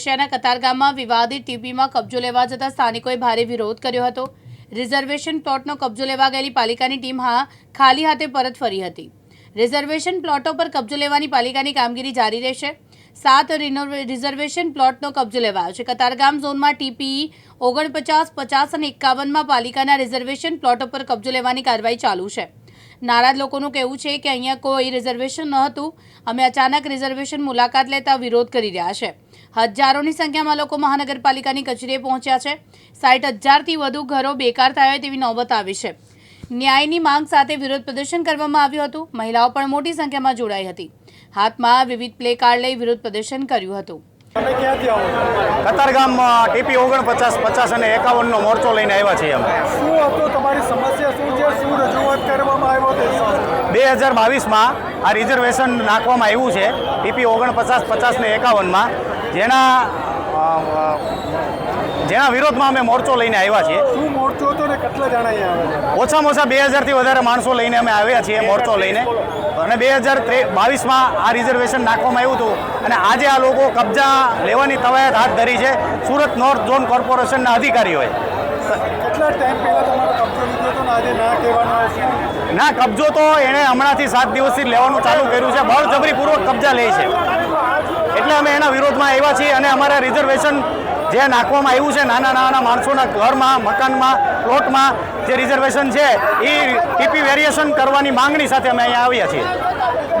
શહેરના કતારગામમાં વિવાદિત ટીપીમાં કબજો લેવા જતા સ્થાનિકોએ ભારે વિરોધ કર્યો હતો. રિઝર્વેશન પ્લોટનો કબજો લેવા ગયેલી પાલિકાની ટીમ હા ખાલી હાથે પરત ફરી હતી. રિઝર્વેશન પ્લોટો પર કબજો લેવાની પાલિકાની કામગીરી જારી રહેશે. સાત રિઝર્વેશન પ્લોટનો કબજો લેવાયો છે. કતારગામ ઝોનમાં ટીપી ઓગણપચાસ, પચાસ અને એકાવનમાં પાલિકાના રિઝર્વેશન પ્લોટો પર કબજો લેવાની કાર્યવાહી ચાલુ છે. નારાજ લોકોનું કહેવું છે કે અહીંયા કોઈ રિઝર્વેશન ન હતું. અમે અચાનક રિઝર્વેશન મુલાકાત લેતા વિરોધ કરી રહ્યા છે. હજારોની સંખ્યામાં લોકો મહાનગરપાલિકાની કચેરીએ પહોંચ્યા છે. સાઠ હજારથી વધુ ઘરો બેકાર થયા હોય તેવી નોબત આવી છે. ન્યાયની માંગ સાથે વિરોધ પ્રદર્શન કરવામાં આવ્યું હતું. મહિલાઓ પણ મોટી સંખ્યામાં જોડાઈ હતી. હાથમાં વિવિધ પ્લે કાર્ડ લઈ વિરોધ પ્રદર્શન કર્યું હતું. તમે ક્યાંથી આવો છો? કતારગામ ટીપી ઓગણપચાસ પચાસ અને એકાવનનો મોરચો લઈને આવ્યા છીએ અમે. શું હતું? તમારી સમસ્યા શું છે? શું રજૂઆત કરવામાં બે હજાર બાવીસમાં આ રિઝર્વેશન નાખવામાં આવ્યું છે. પીપી ઓગણપચાસ પચાસ ને એકાવનમાં. જેના જેના વિરોધમાં અમે મોરચો લઈને આવ્યા છીએ. શું મોરચો હતો ને કેટલા જણા અહીંયા ઓછામાં ઓછા બે હજારથી વધારે માણસો લઈને અમે આવ્યા છીએ મોરચો લઈને. અને બે હજાર બાવીસમાં આ રિઝર્વેશન નાખવામાં આવ્યું હતું. અને આજે આ લોકો કબજા લેવાની તવાયત હાથ ધરી છે. સુરત નોર્થ ઝોન કોર્પોરેશનના અધિકારીઓએ. કેટલા ટાઈમ પહેલા તમારો કબજો લીધો હતો આજે ના કહેવાનો છે ના, કબજો તો એણે હમણાંથી સાત દિવસથી લેવાનું ચાલુ કર્યું છે. બળજબરીપૂર્વક કબજા લે છે. એટલે અમે એના વિરોધમાં આવ્યા છીએ અને અમારા રિઝર્વેશન જે નાખવામાં આવ્યું છે નાના નાના માણસોના ઘરમાં મકાનમાં પ્લોટમાં જે રિઝર્વેશન છે એ ટીપી વેરિએશન કરવાની માંગણી સાથે અમે અહીંયા આવ્યા છીએ.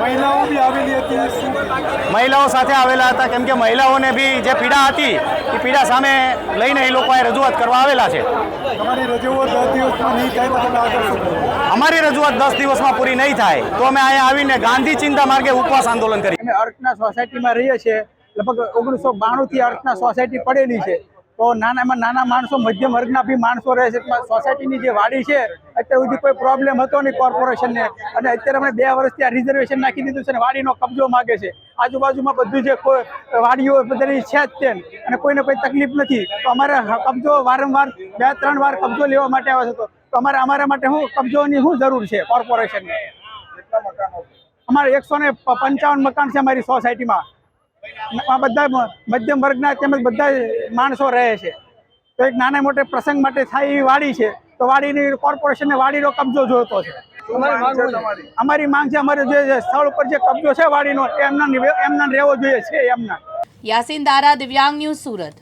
મહિલાઓ બી આવેલી હતી મહિલાઓ સાથે આવેલા હતા કેમ કે મહિલાઓને બી જે પીડા હતી એ પીડા સામે લઈને એ લોકો રજૂઆત કરવા આવેલા છે. તમારી રજૂઆત દસ દિવસમાં નહીં થાય તો તમે આગળ શું કરો? અમારી રજૂઆત દસ દિવસમાં પૂરી નહીં થાય તો અમે અહીંયા આવીને ગાંધી ચિંતા માર્ગે ઉપવાસ આંદોલન કરી. અમે અર્થના સોસાયટીમાં રહીએ છીએ. લગભગ ઓગણીસો બાણુંથી અર્થના સોસાયટી પડેલી છે. તો નાનામાં નાના માણસો, મધ્યમ વર્ગના બી માણસો રહે છે. સોસાયટીની જે વાડી છે, અત્યાર સુધી કોઈ પ્રોબ્લેમ હતો નહીં કોર્પોરેશનને અને અત્યારે અમે બે વર્ષથી આ રિઝર્વેશન નાખી દીધું છે અને વાડીનો કબજો માગે છે. આજુબાજુમાં બધું જે વાડીઓ બધાની છે જ તેમ. અને કોઈને કોઈ તકલીફ નથી. તો અમારે કબજો વારંવાર બે, ત્રણ વાર કબજો લેવા માટે આવે છે. તો અમારે અમારા માટે શું કબજોની શું જરૂર છે કોર્પોરેશનને અમારે એકસો ને પંચાવન મકાન છે અમારી સોસાયટીમાં બધા મધ્યમ વર્ગના તેમજ બધા માણસો રહે છે. તો એક નાના મોટે પ્રસંગ માટે થાય એવી વાડી છે તો વાડીની કોર્પોરેશનને વાડીનો કબજો જોઈતો છે. અમારી માંગ છે અમારે જે જે સ્થળ ઉપર જે કબજો છે વાડીનો એમના એમના રહેવો જોઈએ છે એમના. યાસીન દારા દિવ્યાંગ ન્યૂઝ સુરત.